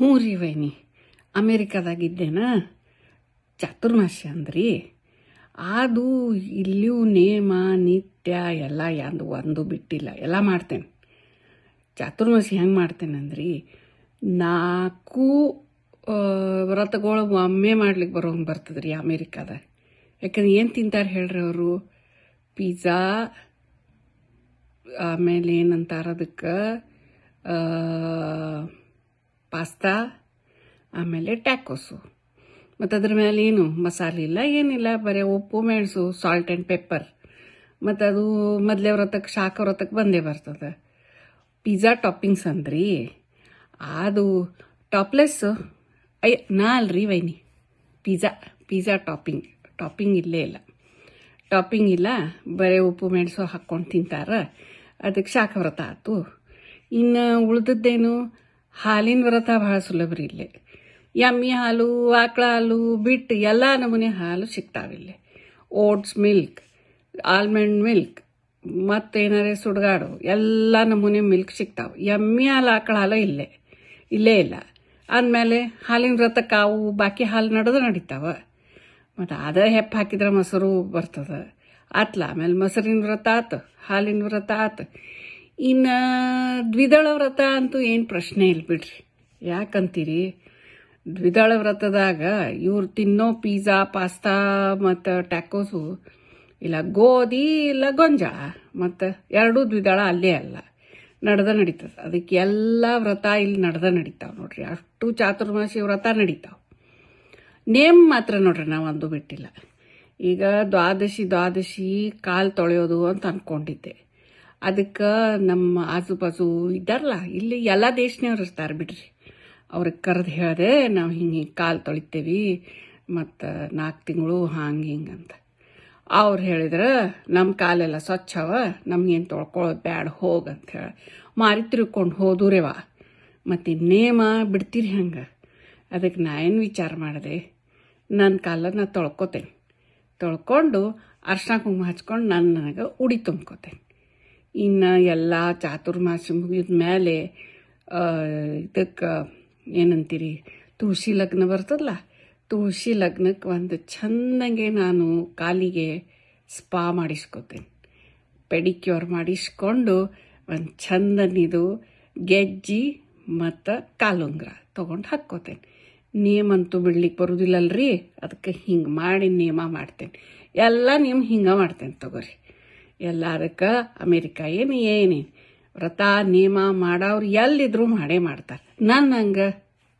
ಹ್ಞೂ ರೀ ವೈನಿ. ಅಮೇರಿಕಾದಾಗಿದ್ದೇನ? ಚಾತುರ್ಮಾಸ್ಯ ಅಂದ್ರಿ. ಅದು ಇಲ್ಲಿಯೂ ನೇಮ, ನಿತ್ಯ ಎಲ್ಲ ಯಾಂದು ಒಂದು ಬಿಟ್ಟಿಲ್ಲ. ಎಲ್ಲ ಮಾಡ್ತೇನೆ. ಚಾತುರ್ಮಾಸಿ ಹೆಂಗೆ ಮಾಡ್ತೇನೆ ಅಂದ್ರಿ, ನಾಲ್ಕು ವ್ರತಗಳು ಒಮ್ಮೆ ಮಾಡ್ಲಿಕ್ಕೆ ಬರೋಂಗೆ ಬರ್ತದೆ ರೀ ಅಮೇರಿಕಾದಾಗ ಯಾಕಂದ್ರೆ ಏನು ತಿಂತಾರೆ ಹೇಳ್ರಿ ಅವರು? ಪಿಜ್ಜಾ, ಆಮೇಲೆ ಏನಂತಾರೆ ಅದಕ್ಕೆ ಪಾಸ್ತಾ, ಆಮೇಲೆ ಟ್ಯಾಕೋಸು. ಮತ್ತು ಅದ್ರ ಮೇಲೆ ಏನು ಮಸಾಲೆ ಇಲ್ಲ, ಏನಿಲ್ಲ, ಬರೀ ಉಪ್ಪು, ಮೆಣಸು ಸಾಲ್ಟ್ ಆ್ಯಂಡ್ ಪೆಪ್ಪರ್ ಮತ್ತು ಅದು ಮೊದಲೇ ವ್ರತಕ್ಕೆ ಶಾಖ ವ್ರತಕ್ಕೆ ಬಂದೇ ಬರ್ತದೆ. ಪಿಜ್ಜಾ ಟಾಪಿಂಗ್ಸ್ ಅಂದ್ರಿ. ಅದು ಟಾಪ್ಲೆಸ್ ಐ, ನಾ ಅಲ್ರಿ ವೈನಿ. ಪಿಜ್ಜಾ ಪಿಜ್ಜಾ ಟಾಪಿಂಗ್ ಟಾಪಿಂಗ್ ಇಲ್ಲೇ ಇಲ್ಲ. ಟಾಪಿಂಗ್ ಇಲ್ಲ, ಬರೀ ಉಪ್ಪು, ಮೆಣಸು ಹಾಕ್ಕೊಂಡು ತಿಂತಾರೆ. ಅದಕ್ಕೆ ಶಾಖ ವ್ರತ ಆಯ್ತು ಇನ್ನು ಉಳ್ದದ್ದೇನು? ಹಾಲಿನ ವ್ರತ ಭಾಳ ಸುಲಭ ರೀ ಇಲ್ಲೇ. ಎಮ್ಮೆ ಹಾಲು, ಆಕಳ ಹಾಲು, ಬಿಟ್ಟು ಎಲ್ಲ ನಮೂನೆ ಹಾಲು ಸಿಗ್ತಾವಿಲ್ಲಿ ಓಟ್ಸ್ ಮಿಲ್ಕ್, ಆಲ್ಮಂಡ್ ಮಿಲ್ಕ್, ಮತ್ತೇನಾರೆ ಸುಡ್ಗಾಡು, ಎಲ್ಲ ನಮೂನೆ ಮಿಲ್ಕ್ ಸಿಗ್ತಾವೆ. ಎಮ್ಮಿ ಹಾಲು, ಆಕಳ ಹಾಲು ಇಲ್ಲೇ ಇಲ್ಲೇ ಇಲ್ಲ. ಅಂದಮೇಲೆ ಹಾಲಿನ ವ್ರತ ಕಾವು, ಬಾಕಿ ಹಾಲು ನಡೆದು ನಡೀತಾವ. ಮತ್ತು ಅದ ಹೆಪ್ಪು ಹಾಕಿದ್ರೆ ಮೊಸರು ಬರ್ತದೆ. ಆತ್ಲ ಆಮೇಲೆ ಮೊಸರಿನ ವ್ರತ ಆತು, ಹಾಲಿನ ವ್ರತ ಆತು. ಇನ್ನು ದ್ವಿದಳ ವ್ರತ ಅಂತೂ ಏನು ಪ್ರಶ್ನೆ ಇಲ್ಲ ಬಿಡ್ರಿ. ಯಾಕಂತೀರಿ? ದ್ವಿದಳ ವ್ರತದಾಗ ಇವ್ರು ತಿನ್ನೋ ಪಿಜ್ಜಾ, ಪಾಸ್ತಾ ಮತ್ತು ಟ್ಯಾಕೋಸು ಇಲ್ಲ ಗೋಧಿ ಇಲ್ಲ ಗೊಂಜಾಳ ಮತ್ತು ಎರಡೂ ದ್ವಿದಳ ಅಲ್ಲೇ ಅಲ್ಲ. ನಡೆದ ನಡೀತದೆ. ಅದಕ್ಕೆ ಎಲ್ಲ ವ್ರತ ಇಲ್ಲಿ ನಡೆದ ನಡೀತಾವೆ ನೋಡ್ರಿ. ಅಷ್ಟು ಚಾತುರ್ಮಾಸಿ ವ್ರತ ನಡೀತಾವೆ. ನೇಮ್ ಮಾತ್ರ ನೋಡ್ರಿ ನಾವು ಒಂದು ಬಿಟ್ಟಿಲ್ಲ. ಈಗ ದ್ವಾದಶಿ ದ್ವಾದಶಿ ಕಾಲು ತೊಳೆಯೋದು ಅಂತ ಅಂದ್ಕೊಂಡಿದ್ದೆ ಅದಕ್ಕೆ ನಮ್ಮ ಆಜು ಬಾಜು ಇದ್ದಾರಲ್ಲ, ಇಲ್ಲಿ ಎಲ್ಲ ದೇಶನವ್ರು ಇರ್ತಾರೆ ಬಿಡ್ರಿ. ಅವ್ರಿಗೆ ಕರೆದು ಹೇಳಿದೆ ನಾವು ಹಿಂಗೆ ಹಿಂಗೆ ಕಾಲು ತೊಳಿತೇವೆ, ಮತ್ತು ನಾಲ್ಕು ತಿಂಗಳು ಹಂಗೆ ಹಿಂಗೆ ಅಂತ. ಅವ್ರು ಹೇಳಿದ್ರೆ ನಮ್ಮ ಕಾಲೆಲ್ಲ ಸ್ವಚ್ಛವ ನಮ್ಗೇನು ತೊಳ್ಕೊಳ್ಳೋದು ಬ್ಯಾಡ ಹೋಗಿ ಅಂತ ಹೇಳಿ. ಮಾರಿ ತಿರ್ಕೊಂಡು ಹೋದುರೇವ ಮತ್ತು ನೇಮ ಬಿಡ್ತೀರಿ ಹಂಗೆ. ಅದಕ್ಕೆ ನಾ ಏನು ವಿಚಾರ ಮಾಡಿದೆ ನನ್ನ ಕಾಲ ನಾ ತೊಳ್ಕೊತೇನೆ. ತೊಳ್ಕೊಂಡು ಅರ್ಶನ ಕುಂಕುಮ ಹಚ್ಕೊಂಡು ನಾನು ನನಗೆ ಉಡಿ ತುಂಬ್ಕೊತೇನೆ. ಇನ್ನು ಎಲ್ಲ ಚಾತುರ್ಮಾಸಿ ಮುಗಿದ ಮೇಲೆ ಇದಕ್ಕೆ, ಏನಂತೀರಿ, ತುಳಸಿ ಲಗ್ನ ಬರ್ತದಲ್ಲ ತುಳಸಿ ಲಗ್ನಕ್ಕೆ ಒಂದು ಚಂದಂಗೆ ನಾನು ಕಾಲಿಗೆ ಸ್ಪಾ ಮಾಡಿಸ್ಕೋತೇನೆ. ಪೆಡಿಕ್ಯೂರ್ ಮಾಡಿಸ್ಕೊಂಡು ಒಂದು ಚಂದನಿದು ಗೆಜ್ಜಿ ಮತ್ತು ಕಾಲುಂಗ್ರ ತೊಗೊಂಡು ಹಾಕ್ಕೋತೇನೆ. ನೇಮಂತೂ ಬಿಡ್ಲಿಕ್ಕೆ ಬರೋದಿಲ್ಲಲ್ರಿ ಅದಕ್ಕೆ ಹಿಂಗೆ ಮಾಡಿ ನೇಮ ಮಾಡ್ತೇನೆ. ಎಲ್ಲ ನೇಮ್ ಹಿಂಗೆ ಮಾಡ್ತೇನೆ ತಗೋರಿ. ಎಲ್ಲ ಅಮೇರಿಕ ಅಮೇರಿಕಾ ಏನು ಏನೇನು ವ್ರತ ನಿಯಮ ಮಾಡೋರು ಎಲ್ಲಿದ್ರು ಮಾಡೇ ಮಾಡ್ತಾರೆ. ನನ್ನ ಹಂಗೆ.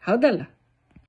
ಹೌದಲ್ಲ?